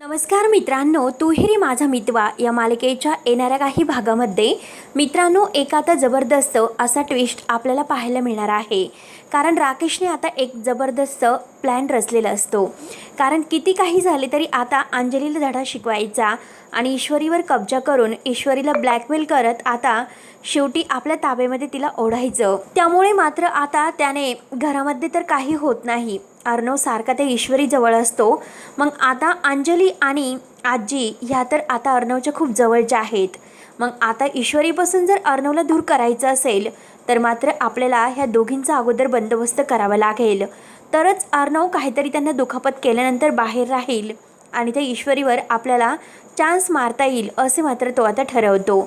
नमस्कार मित्रांनो तुहेरी माझा मितवा या मालिकेच्या येणाऱ्या काही भागामध्ये. मित्रांनो एक आता जबरदस्त असा ट्विस्ट आपल्याला पाहायला मिळणार आहे. कारण राकेशने आता एक जबरदस्त प्लॅन रचलेला असतो. कारण किती काही झाले तरी आता अंजलीला धडा शिकवायचा आणि ईश्वरीवर कब्जा करून ईश्वरीला ब्लॅकमेल करत आता शेवटी आपल्या ताब्यामध्ये तिला ओढायचं. त्यामुळे मात्र आता त्याने घरामध्ये तर काही होत नाही. अर्णव सारखा त्या ईश्वरी जवळ असतो. मग आता अंजली आणि आजी ह्या तर आता अर्णवच्या खूप जवळच्या आहेत. मग आता ईश्वरीपासून जर अर्णवला दूर करायचं असेल तर मात्र आपल्याला ह्या दोघींचा अगोदर बंदोबस्त करावा लागेल. तरच अर्णव काहीतरी त्यांना दुखापत केल्यानंतर बाहेर राहील आणि त्या ईश्वरीवर आपल्याला चान्स मारता येईल असे मात्र तो आता ठरवतो.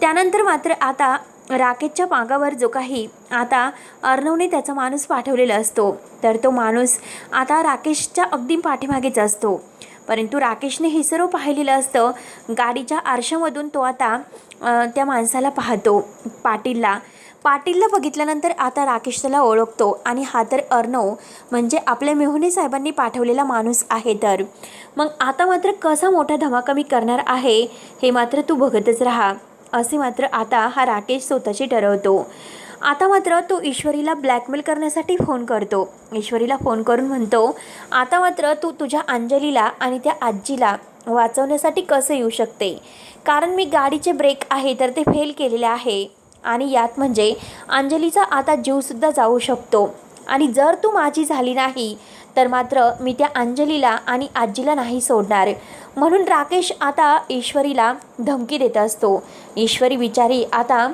त्यानंतर मात्र आता राकेशच्या मागावर जो काही आता अर्णवने त्याचा माणूस पाठवलेला असतो तर तो माणूस आता राकेशच्या अगदी पाठीमागेच असतो. परंतु राकेशने हे सर्व पाहिलेलं असतं गाडीच्या आरशामधून तो आता त्या माणसाला पाहतो पाटीलला. पाटीलला बघितल्यानंतर आता राकेश त्याला ओळखतो आणि हा तर अर्णव म्हणजे आपल्या मेहुणे साहेबांनी पाठवलेला माणूस आहे तर. मग आता मात्र कसा मोठा धमाका मी करणार आहे हे मात्र तू बघतच राहा. असे मात्र आता हा राकेश स्वतःशी ठरवतो. आता मात्र तो ईश्वरीला ब्लॅकमेल करण्यासाठी फोन करतो. ईश्वरीला फोन करून म्हणतो आता मात्र तू तुझ्या अंजलीला आणि त्या आजीला वाचवण्यासाठी कसं येऊ शकते? कारण मी गाडीचे ब्रेक आहे तर ते फेल केलेले आहे. आणि यात म्हणजे अंजलीचा आता जीवसुद्धा जाऊ शकतो. आणि जर तू माझी झाली नाही तर मात्र मी त्या अंजलीला आणि आजीला नाही सोडणार. म्हणून राकेश आता ईश्वरीला धमकी देत असतो. ईश्वरी बिचारी आता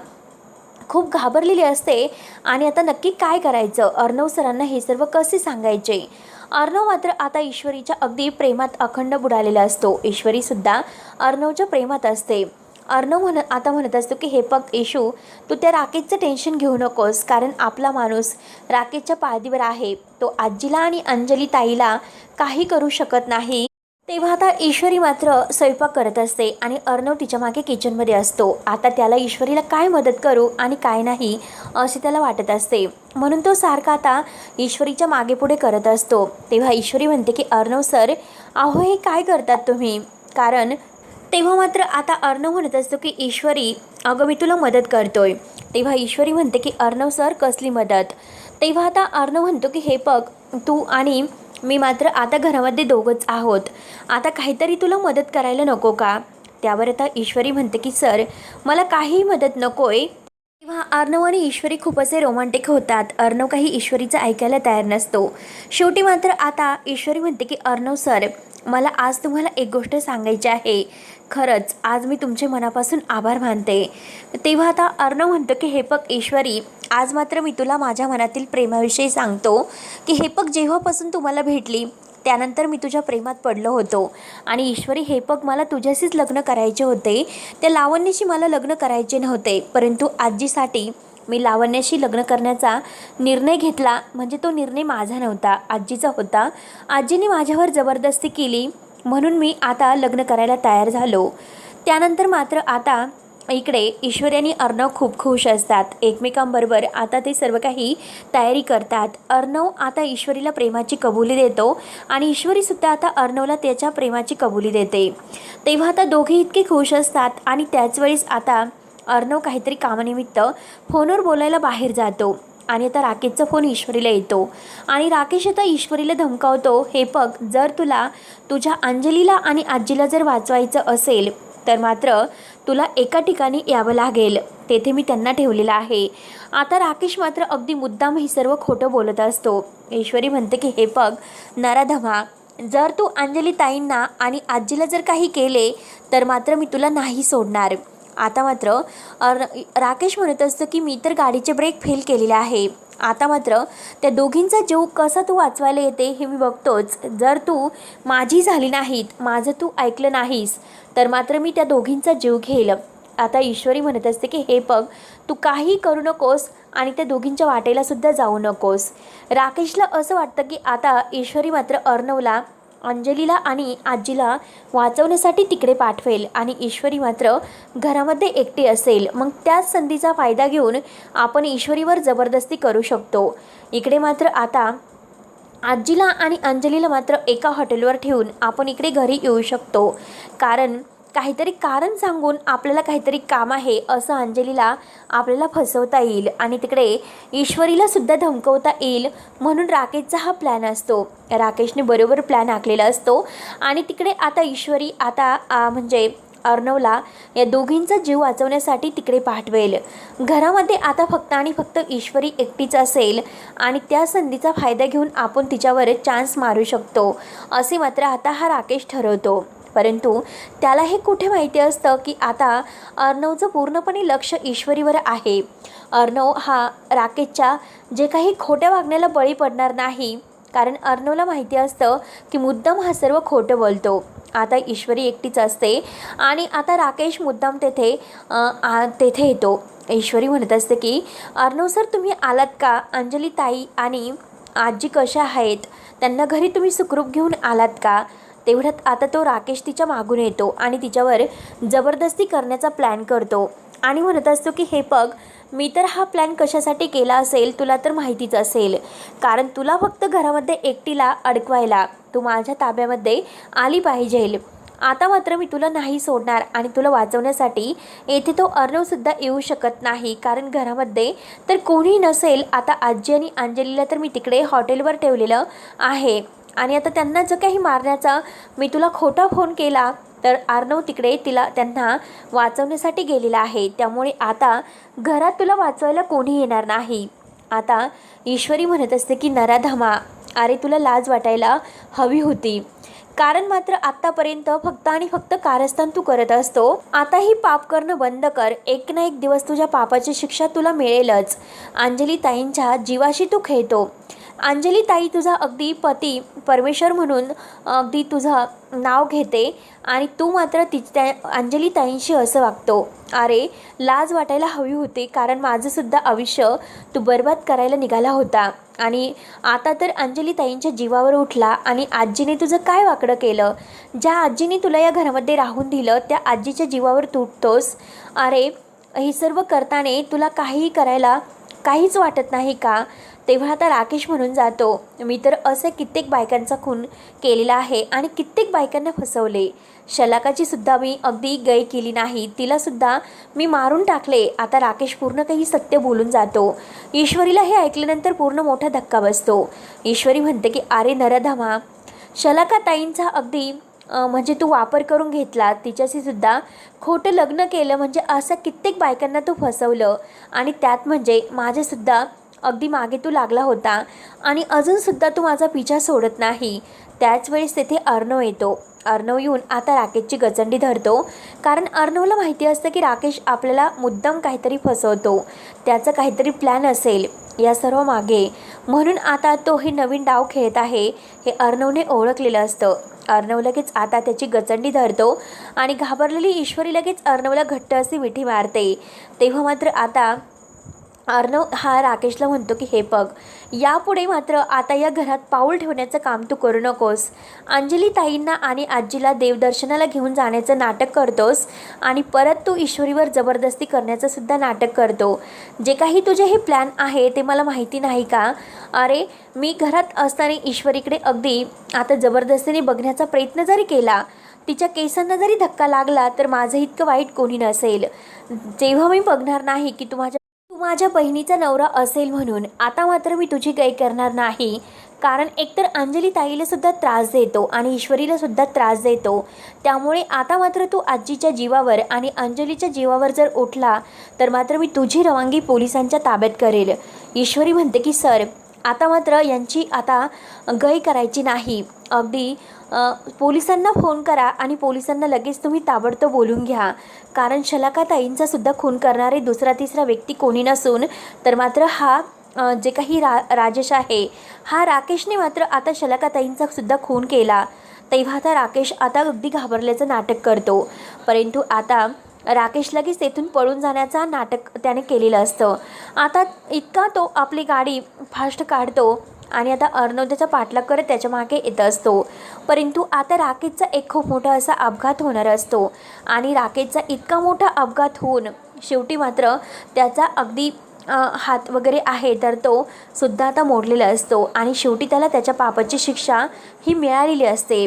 खूप घाबरलेली असते. आणि आता नक्की काय करायचं? अर्णव सरांना हे सर्व कसे सांगायचे? अर्णव मात्र आता ईश्वरीच्या अगदी प्रेमात अखंड बुडालेला असतो. ईश्वरीसुद्धा अर्णवच्या प्रेमात असते. अर्णव म्हण आता म्हणत असतो की हे पग येशू तू त्या राकेशचं टेन्शन घेऊ नकोस कारण आपला माणूस राकेशच्या पाळदीवर आहे. तो आजीला आणि अंजली ताईला काही करू शकत नाही. तेव्हा आता ईश्वरी मात्र स्वयंपाक करत असते आणि अर्णव तिच्यामागे किचनमध्ये असतो. आता त्याला ईश्वरीला काय मदत करू आणि काय नाही असे त्याला वाटत असते. म्हणून तो सारखा आता ईश्वरीच्या मागे पुढे करत असतो. तेव्हा ईश्वरी म्हणते की अर्णव सर अहो हे काय करतात तुम्ही? कारण तेव्हा मात्र आता अर्णव म्हणत असतो की ईश्वरी अगं मी तुला मदत करतोय. तेव्हा ईश्वरी म्हणते की अर्णव सर कसली मदत? तेव्हा आता अर्णव म्हणतो की हे बघ तू आणि मी मात्र आता घरामध्ये दोघंच आहोत. आता काहीतरी तुला मदत करायला नको का? त्यावर आता ईश्वरी म्हणते की सर मला काही मदत नकोय. तेव्हा अर्णव आणि ईश्वरी खूप असे रोमांटिक होतात. अर्णव काही ईश्वरीचं ऐकायला तयार नसतो. शेवटी मात्र आता ईश्वरी म्हणते की अर्णव सर मला आज तुम्हाला एक गोष्ट सांगायची आहे. खरंच आज मी तुमचे मनापासून आभार मानते. तेव्हा आता अर्णव म्हणतो की हे पग ईश्वरी आज मात्र मी तुला माझ्या मनातील प्रेमाविषयी सांगतो की हे पग जेव्हापासून तुम्हाला भेटली त्यानंतर मी तुझ्या प्रेमात पडलो होतो. आणि ईश्वरी हे पग मला तुझ्याशीच लग्न करायचे होते. त्या लावण्याशी मला लग्न करायचे नव्हते. परंतु आजीसाठी मी लावण्याशी लग्न करण्याचा निर्णय घेतला. म्हणजे तो निर्णय माझा नव्हता आजीचा होता. आजीने माझ्यावर जबरदस्ती केली म्हणून मी आता लग्न करायला तयार झालो. त्यानंतर मात्र आता इकडे ईश्वरी आणि अर्णव खूप खुश असतात. एकमेकांबरोबर आता ते सर्व काही तयारी करतात. अर्णव आता ईश्वरीला प्रेमाची कबुली देतो आणि ईश्वरीसुद्धा आता अर्णवला त्याच्या प्रेमाची कबुली देते. तेव्हा आता दोघे इतके खुश असतात आणि त्याच वेळेस आता अर्णव काहीतरी कामानिमित्त फोनवर बोलायला बाहेर जातो. आणि आता राकेशचा फोन ईश्वरीला येतो. आणि राकेश आता ईश्वरीला धमकावतो हे बघ जर तुला तुझ्या अंजलीला आणि आजीला जर वाचवायचं असेल तर मात्र तुला एका ठिकाणी यावं लागेल. तेथे मी त्यांना ठेवलेलं आहे. आता राकेश मात्र अगदी मुद्दाम हे सर्व खोटं बोलत असतो. ईश्वरी म्हणते की हे बघ नराधमा जर तू अंजली ताईंना आणि आजीला जर काही केले तर मात्र मी तुला नाही सोडणार. आता मात्र राकेश म्हणत असतं की मी तर गाडीचे ब्रेक फेल केलेले आहे. आता मात्र त्या दोघींचा जीव कसा तू वाचवायला येते हे मी बघतोच. जर तू माझी झाली नाहीत माझं तू ऐकलं नाहीस तर मात्र मी त्या दोघींचा जीव घेईल. आता ईश्वरी म्हणत असते की हे बघ तू काही करू नकोस आणि त्या दोघींच्या वाटेला सुद्धा जाऊ नकोस. राकेशला असं वाटतं की आता ईश्वरी मात्र अर्णवला अंजलीला आणि आजीला वाचवण्यासाठी तिकडे पाठवेल आणि ईश्वरी मात्र घरामध्ये एकटी असेल. मग त्याच संधीचा फायदा घेऊन आपण ईश्वरीवर जबरदस्ती करू शकतो. इकडे मात्र आता आजीला आणि अंजलीला मात्र एका हॉटेलवर ठेवून आपण इकडे घरी येऊ शकतो. कारण काहीतरी कारण सांगून आपल्याला काहीतरी काम आहे असं अंजलीला आपल्याला फसवता येईल आणि तिकडे ईश्वरीला सुद्धा धमकवता येईल म्हणून राकेशचा हा प्लॅन असतो. राकेशने बरोबर प्लॅन आखलेला असतो. आणि तिकडे आता ईश्वरी आता म्हणजे अर्णवला या दोघींचा जीव वाचवण्यासाठी तिकडे पाठवेल. घरामध्ये आता फक्त आणि फक्त ईश्वरी एकटीच असेल आणि त्या संधीचा फायदा घेऊन आपण तिच्यावर चान्स मारू शकतो. असे मात्र आता हा राकेश ठरवतो. परंतु त्याला हे कुठे माहिती असतं की आता अर्णवचं पूर्णपणे लक्ष ईश्वरीवर आहे. अर्णव हा राकेशच्या जे काही खोट्या वागण्याला बळी पडणार नाही कारण अर्णवला माहिती असतं की मुद्दाम हा सर्व खोटं बोलतो. आता ईश्वरी एकटीच असते आणि आता राकेश मुद्दाम तेथे आ, तेथे येतो. ईश्वरी म्हणत असते की अर्णव सर तुम्ही आलात का? अंजली ताई आणि आजी कशा आहेत? त्यांना घरी तुम्ही सुखरूप घेऊन आलात का? तेवढ्यात आता तो राकेश तिच्या मागून येतो आणि तिच्यावर जबरदस्ती करण्याचा प्लॅन करतो. आणि म्हणत असतो की हे पग मी तर हा प्लॅन कशासाठी केला असेल तुला तर माहितीच असेल. कारण तुला फक्त घरामध्ये एकटीला अडकवायला तू माझ्या ताब्यामध्ये आली पाहिजेल आता मात्र मी तुला नाही सोडणार आणि तुला वाचवण्यासाठी येथे तो अर्णवसुद्धा येऊ शकत नाही. कारण घरामध्ये तर कोणी नसेल. आता आजी आणि अंजलीला तर मी तिकडे हॉटेलवर ठेवलेलं आहे. आणि आता त्यांना जर काही मारण्याचा मी तुला खोटा फोन केला तर आर्नव तिकडे तिला त्यांना वाचवण्यासाठी गेलेला आहे. त्यामुळे आता घरात तुला वाचवायला कोणी येणार नाही. आता ईश्वरी म्हणत असते की नराधमा अरे तुला लाज वाटायला हवी होती. कारण मात्र आत्तापर्यंत फक्त आणि फक्त कारस्थान तू करत असतो. आता ही पाप करणं बंद कर. एक ना एक दिवस तुझ्या पापाची शिक्षा तुला मिळेलच. अंजली ताईंच्या जीवाशी तू खेळतो. अंजली ताई तुझा अगदी पती परमेश्वर म्हणून अगदी तुझं नाव घेते आणि तू मात्र ति त्या अंजली ताईंशी असं वागतो. अरे लाज वाटायला हवी होती कारण माझंसुद्धा आयुष्य तू बर्बाद करायला निघाला होता. आणि आता तर अंजली ताईंच्या जीवावर उठला आणि आजीने तुझं काय वाकडं केलं? ज्या आजीने तुला या घरामध्ये राहून दिलं त्या आजीच्या जीवावर तुटतोस अरे हे सर्व करताना तुला काहीही करायला काहीच वाटत नाही का? तेव्हा आता राकेश म्हणून जातो. मी तर असे कित्येक बायकांचा खून केलेला आहे आणि कित्येक बायकांना फसवले. शलाकाची सुद्धा मी अगदी गय केली नाही. तिलासुद्धा मी मारून टाकले. आता राकेश पूर्ण काही सत्य बोलून जातो. ईश्वरीला हे ऐकल्यानंतर पूर्ण मोठा धक्का बसतो. ईश्वरी म्हणते की अरे नरधमा शलाका ताईंचा अगदी म्हणजे तू वापर करून घेतला. तिच्याशी सुद्धा खोटं लग्न केलं म्हणजे असं कित्येक बायकांना तू फसवलं. आणि त्यात म्हणजे माझेसुद्धा अगदी मागे तू लागला होता आणि अजूनसुद्धा तू माझा पिछा सोडत नाही. त्याच वेळेस तेथे अर्णव येतो. अर्णव येऊन आता राकेशची गचंडी धरतो. कारण अर्णवला माहिती असतं की राकेश आपल्याला मुद्दाम काहीतरी फसवतो. त्याचं काहीतरी प्लॅन असेल. या सर्व मागे. म्हणून आता तो हे नवीन डाव खेळत आहे हे अर्णवने ओळखलेलं असतं. अर्णव लगेच आता त्याची गचंडी धरतो आणि घाबरलेली ईश्वरी लगेच अर्णवला घट्ट अशी मिठी मारते. तेव्हा मात्र आता अर्णव हा राकेशला म्हणतो की हे बघ यापुढे मात्र आता या घरात पाऊल ठेवण्याचं काम तू करू नकोस. अंजली ताईंना आणि आजीला देवदर्शनाला घेऊन जाण्याचं नाटक करतोस आणि परत तू ईश्वरीवर जबरदस्ती करण्याचं सुद्धा नाटक करतो. जे काही तुझे हे प्लॅन आहे ते मला माहिती नाही का? अरे मी घरात असताना ईश्वरीकडे अगदी आता जबरदस्तीने बघण्याचा प्रयत्न जरी केला तिच्या केसांना जरी धक्का लागला तर माझं इतकं वाईट कोणी नसेल. जेव्हा मी बघणार नाही की तू माझ्या तू माझ्या बहिणीचा नवरा असेल म्हणून. आता मात्र मी तुझी गाय करणार नाही. कारण एकतर अंजली ताईला सुद्धा त्रास देतो आणि ईश्वरीला सुद्धा त्रास देतो. त्यामुळे आता मात्र तू आजीच्या जीवावर आणि अंजलीच्या जीवावर जर उठला तर मात्र मी तुझी रवानगी पोलिसांच्या ताब्यात करेल. ईश्वरी म्हणते की सर आता मात्र यांची आता गय करायची नाही. अगदी पोलिसांना फोन करा आणि पोलिसांना लगेच तुम्ही ताबडतोब बोलून घ्या. कारण शलाकाताईंचा सुद्धा खून करणारे दुसरा तिसरा व्यक्ती कोणी नसून तर मात्र हा जे काही रा राजेश आहे हा राकेशने मात्र आता शलाकाताईंचा सुद्धा खून केला. तेव्हा आता राकेश आता अगदी घाबरल्याचं नाटक करतो. परंतु आता राकेश लगेच तेथून पळून जाण्याचा नाटक त्याने केलेलं असतं. आता इतका तो आपली गाडी फास्ट काढतो आणि आता अर्णव त्याचा पाठलाग करत त्याच्यामागे येत असतो. परंतु आता राकेशचा एक खूप मोठा असा अपघात होणार असतो. आणि राकेशचा इतका मोठा अपघात होऊन शेवटी मात्र त्याचा अगदी हात वगैरे आहे तर तो सुद्धा आता मोडलेला असतो. आणि शेवटी त्याला त्याच्या पापाची शिक्षा ही मिळालेली असते.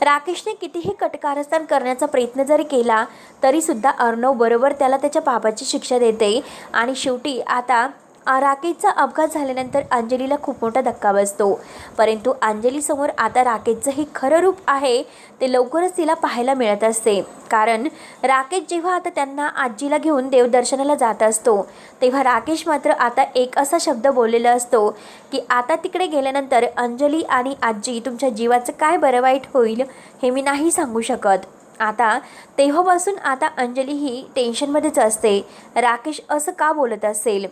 राकेशने कितीही कटकारस्थान करण्याचा प्रयत्न जरी केला तरीसुद्धा अर्णव बरोबर त्याला त्याच्या पापाची शिक्षा देते. आणि शेवटी आता राकेशचा अपघात झाल्यानंतर अंजलीला खूप मोठा धक्का बसतो. परंतु अंजलीसमोर आता राकेशचं हे खरं रूप आहे ते लवकरच तिला पाहायला मिळत असते. कारण राकेश जेव्हा आता त्यांना आजीला घेऊन देवदर्शनाला जात असतो तेव्हा राकेश मात्र आता एक असा शब्द बोललेला असतो की आता तिकडे गेल्यानंतर अंजली आणि आजी तुमच्या जीवाचं काय बरं वाईट होईल हे मी नाही सांगू शकत. आता तेव्हापासून आता अंजली ही टेन्शनमध्येच असते. राकेश असं का बोलत असेल?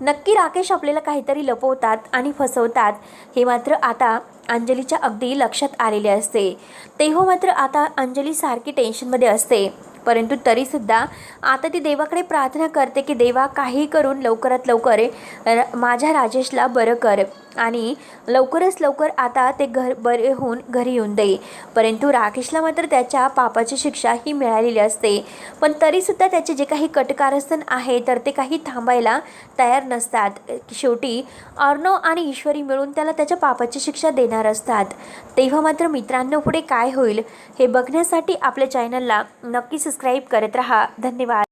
नक्की राकेश आपल्याला काहीतरी लपवतात आणि फसवतात. हे मात्र आता अंजलीच्या अगदी लक्षात आलेले असते. तेव्हा मात्र आता अंजली सारखी टेन्शनमध्ये असते. परंतु तरीसुद्धा आता ती देवाकडे प्रार्थना करते की देवा काही करून लवकरात लवकर माझ्या राजेशला बरं कर. आणि लवकरच लवकर आता ते घर बरे होऊन घरी येऊन दे परंतु राकेशला मात्र त्याच्या पापाची शिक्षा ही मिळालेली असते. पण तरीसुद्धा त्याचे जे काही कटकारस्थान आहे तर ते काही थांबायला तयार नसतात. शेवटी अर्णव आणि ईश्वरी मिळून त्याला त्याच्या पापाची शिक्षा देणार असतात. तेव्हा मात्र मित्रांनो पुढे काय होईल हे बघण्यासाठी आपल्या चॅनलला नक्की सबस्क्राईब करत राहा. धन्यवाद.